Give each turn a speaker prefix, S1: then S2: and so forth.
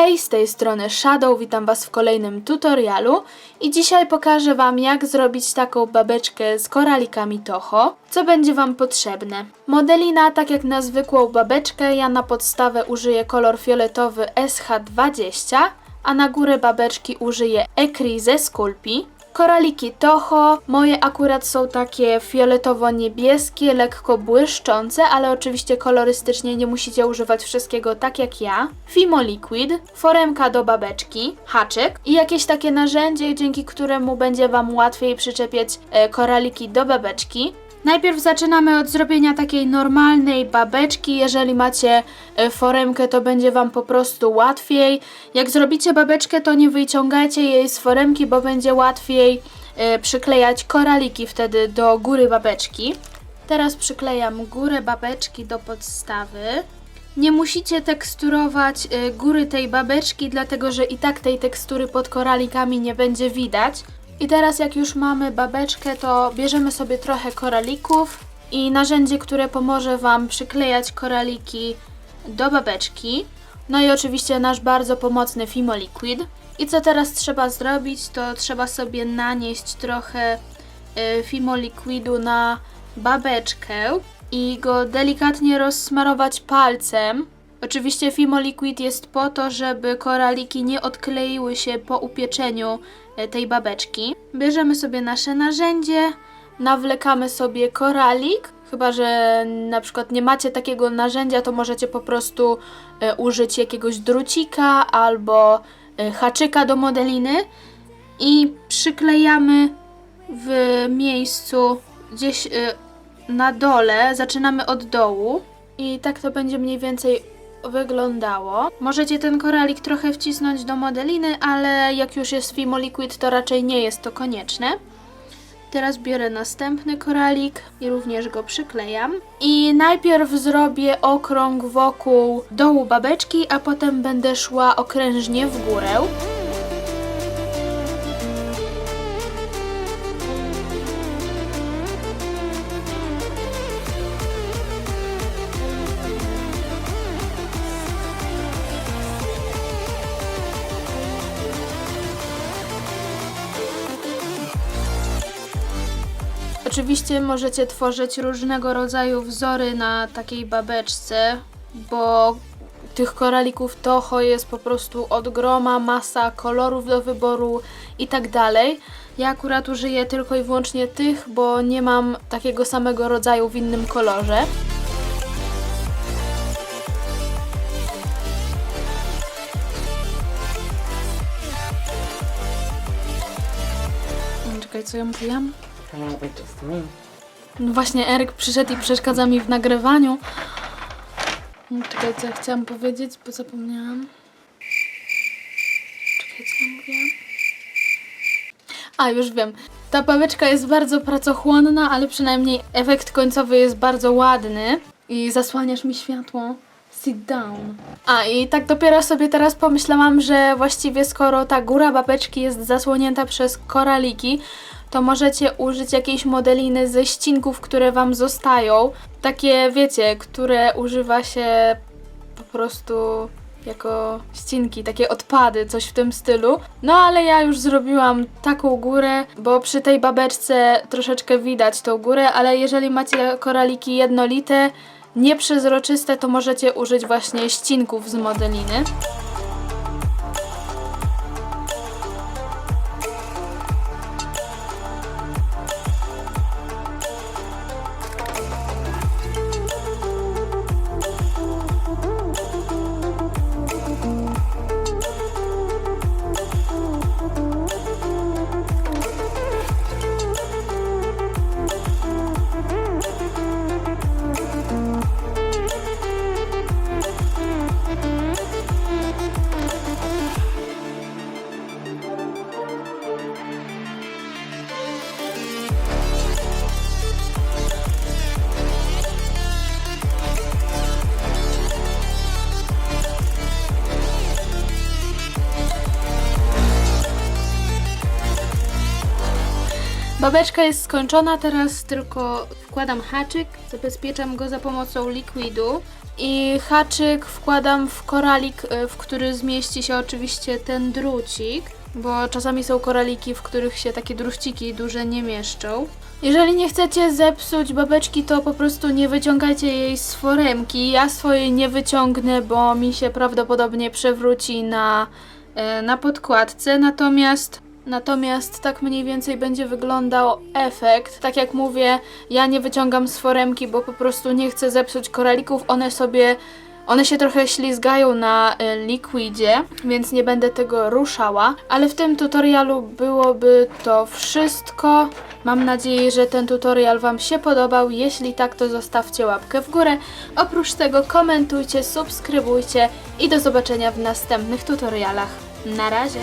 S1: Hej, z tej strony Shadow, witam Was w kolejnym tutorialu i dzisiaj pokażę Wam jak zrobić taką babeczkę z koralikami Toho, co będzie Wam potrzebne. Modelina, tak jak na zwykłą babeczkę, ja na podstawę użyję kolor fioletowy SH20, a na górę babeczki użyję Ecri ze Sculpi. Koraliki Toho, moje akurat są takie fioletowo-niebieskie, lekko błyszczące, ale oczywiście kolorystycznie nie musicie używać wszystkiego tak jak ja. Fimo Liquid, foremka do babeczki, haczyk i jakieś takie narzędzie, dzięki któremu będzie Wam łatwiej przyczepiać e, koraliki do babeczki. Najpierw zaczynamy od zrobienia takiej normalnej babeczki. Jeżeli macie e, foremkę, to będzie Wam po prostu łatwiej. Jak zrobicie babeczkę, to nie wyciągajcie jej z foremki, bo będzie łatwiej e, przyklejać koraliki wtedy do góry babeczki. Teraz przyklejam górę babeczki do podstawy. Nie musicie teksturować y, góry tej babeczki, dlatego że i tak tej tekstury pod koralikami nie będzie widać. I teraz jak już mamy babeczkę, to bierzemy sobie trochę koralików i narzędzie, które pomoże Wam przyklejać koraliki do babeczki. No i oczywiście nasz bardzo pomocny Fimo Liquid. I co teraz trzeba zrobić, to trzeba sobie nanieść trochę y, Fimo Liquidu na babeczkę i go delikatnie rozsmarować palcem. Oczywiście Fimo Liquid jest po to, żeby koraliki nie odkleiły się po upieczeniu e, tej babeczki. Bierzemy sobie nasze narzędzie, nawlekamy sobie koralik. Chyba, że na przykład nie macie takiego narzędzia, to możecie po prostu e, użyć jakiegoś drucika albo e, haczyka do modeliny i przyklejamy w miejscu gdzieś na dole, zaczynamy od dołu i tak to będzie mniej więcej wyglądało. Możecie ten koralik trochę wcisnąć do modeliny, ale jak już jest Fimo Liquid, to raczej nie jest to konieczne. Teraz biorę następny koralik i również go przyklejam. I najpierw zrobię okrąg wokół dołu babeczki, a potem będę szła okrężnie w górę. Oczywiście możecie tworzyć różnego rodzaju wzory na takiej babeczce, bo tych koralików toho jest po prostu od groma, masa kolorów do wyboru i tak dalej. Ja akurat użyję tylko i wyłącznie tych, bo nie mam takiego samego rodzaju w innym kolorze. Czekaj, co ja mówiłam? No właśnie, Eryk przyszedł i przeszkadza mi w nagrywaniu. Mm, Czekaj, co ja chciałam powiedzieć, bo zapomniałam. Czekaj, co ja mówiłam? A, już wiem. Ta babeczka jest bardzo pracochłonna, ale przynajmniej efekt końcowy jest bardzo ładny. I zasłaniasz mi światło. Sit down. A i tak dopiero sobie teraz pomyślałam, że właściwie skoro ta góra babeczki jest zasłonięta przez koraliki, to możecie użyć jakiejś modeliny ze ścinków, które Wam zostają. Takie, wiecie, które używa się po prostu jako ścinki, takie odpady, coś w tym stylu. No ale ja już zrobiłam taką górę, bo przy tej babeczce troszeczkę widać tą górę, ale jeżeli macie koraliki jednolite, nieprzezroczyste, to możecie użyć właśnie ścinków z modeliny. Babeczka jest skończona, teraz tylko wkładam haczyk, zabezpieczam go za pomocą likwidu I haczyk wkładam w koralik, y, w który zmieści się oczywiście ten drucik, bo czasami są koraliki, w których się takie druściki duże nie mieszczą. Jeżeli nie chcecie zepsuć babeczki, to po prostu nie wyciągajcie jej z foremki. Ja swojej nie wyciągnę, bo mi się prawdopodobnie przewróci na, e, na podkładce. Natomiast, natomiast tak mniej więcej będzie wyglądał efekt. Tak jak mówię, ja nie wyciągam z foremki, bo po prostu nie chcę zepsuć koralików. One sobie one się trochę ślizgają na e, likwidzie, więc nie będę tego ruszała, ale w tym tutorialu byłoby to wszystko. Mam nadzieję, że ten tutorial Wam się podobał. Jeśli tak, to zostawcie łapkę w górę. Oprócz tego komentujcie, subskrybujcie i do zobaczenia w następnych tutorialach. Na razie!